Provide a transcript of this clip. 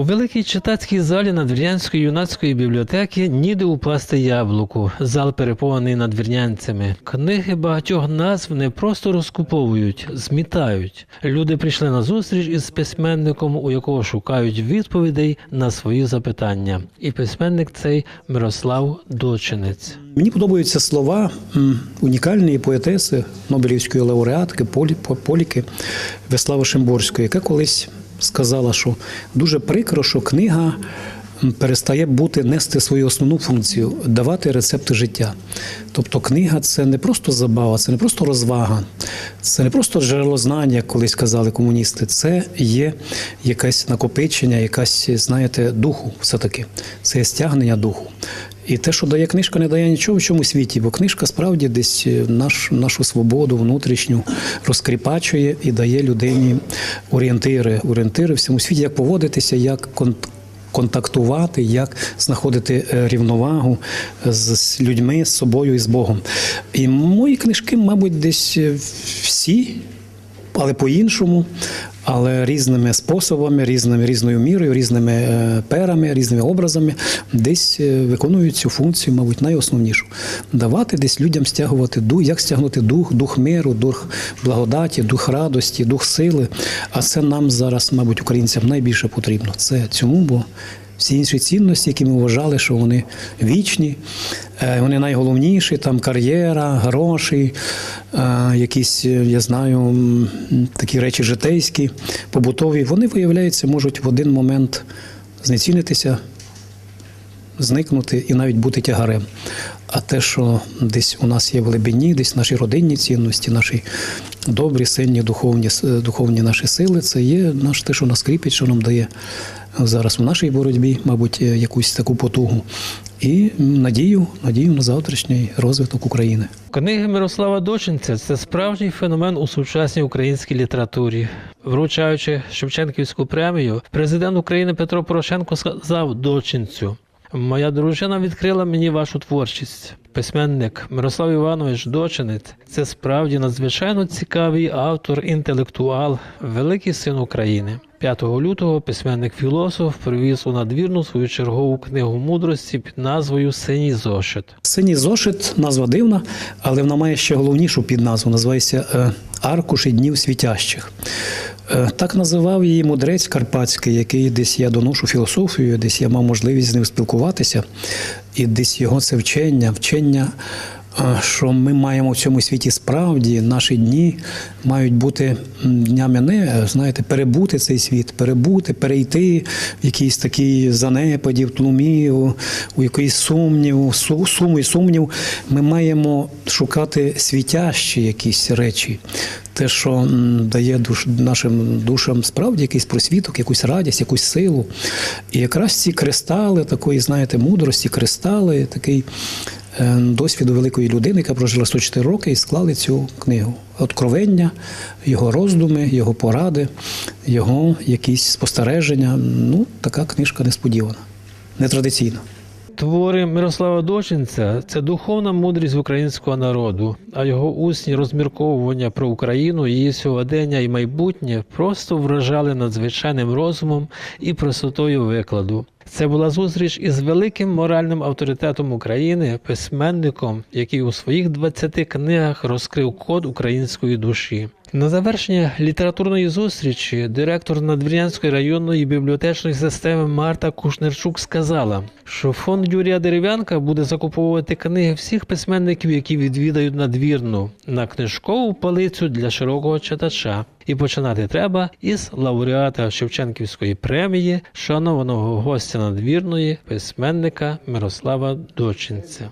У великій читацькій залі Надвірнянської юнацької бібліотеки ніде упасти яблуку. Зал переповнений надвірнянцями. Книги багатьох назв не просто розкуповують, змітають. Люди прийшли на зустріч із письменником, у якого шукають відповідей на свої запитання. І письменник цей Мирослав Дочинець. Мені подобаються слова унікальної поетеси Нобелівської лауреатки Поліки Веслави Шимборської, яка колись сказала, що дуже прикро, що книга перестає бути нести свою основну функцію давати рецепти життя. Тобто книга це не просто забава, це не просто розвага, це не просто джерело знання, як колись казали комуністи. Це є якесь накопичення, якась, знаєте, духу все-таки. Це є стягнення духу. І те, що дає книжка, не дає нічого в цьому світі, бо книжка справді десь е, наш, нашу свободу внутрішню розкріпачує і дає людині орієнтири, орієнтири в цьому світі, як поводитися, як кон- контактувати, як знаходити е, рівновагу з з людьми, з собою і з Богом. І мої книжки, мабуть, десь е, всі але по-іншому, але різними способами, різними різною мірою, різними е, перами, різними образами, десь е, виконують цю функцію, мабуть, найосновнішу давати десь людям стягувати дух, як стягнути дух, дух миру, дух благодаті, дух радості, дух сили. А це нам зараз, мабуть, українцям найбільше потрібно. Це цьому, бо всі інші цінності, які ми вважали, що вони вічні, е, вони найголовніші, там кар'єра, гроші, е, якісь, е, я знаю, такі речі житейські, побутові, вони, виявляється, можуть в один момент знецінитися, зникнути і навіть бути тягарем. А те, що десь у нас є в глибині, десь наші родинні цінності, наші добрі, сильні духовні, духовні наші сили, це є наш те, що нас кріпить, що нам дає зараз у нашій боротьбі, мабуть, е, якусь таку потугу. І надію, надію на завтрашній розвиток України. Книги Мирослава Дочинця це справжній феномен у сучасній українській літературі. Вручаючи Шевченківську премію, президент України Петро Порошенко сказав Дочинцю. Моя дружина відкрила мені вашу творчість. Письменник Мирослав Іванович Дочинець це справді надзвичайно цікавий автор, інтелектуал, великий син України. 5 лютого письменник-філософ привіз у надвірну свою чергову книгу мудрості під назвою Синій зошит. Синій зошит, назва дивна, але вона має ще головнішу підназву, називається е, Аркуші днів світящих. Е, Так називав її мудрець Карпатський, який десь я доношу філософію, десь я мав можливість з ним спілкуватися, і десь його це вчення, вчення. Що ми маємо в цьому світі справді наші дні мають бути днями не знаєте, перебути цей світ, перебути, перейти в якийсь такий занепаді, в тлумі, у, у якийсь сумнів, су- сум і сумнів. Ми маємо шукати світящі якісь речі, те, що дає душ, нашим душам справді якийсь просвіток, якусь радість, якусь силу. І якраз ці кристали такої, знаєте, мудрості, кристали, такий досвіду великої людини, яка прожила 104 роки, і склали цю книгу. Откровення, його роздуми, його поради, його якісь спостереження. Ну, така книжка несподівана, нетрадиційна. Твори Мирослава Дочинця це духовна мудрість українського народу, а його усні розмірковування про Україну, її сьогодення і майбутнє просто вражали надзвичайним розумом і простотою викладу. Це була зустріч із великим моральним авторитетом України, письменником, який у своїх 20 книгах розкрив код української душі. На завершення літературної зустрічі директор Надвірнянської районної бібліотечної системи Марта Кушнерчук сказала, що фонд Юрія Дерев'янка буде закуповувати книги всіх письменників, які відвідають надвірну, на книжкову палицю для широкого читача. І починати треба із лауреата Шевченківської премії, шанованого гостя надвірної письменника Мирослава Дочинця.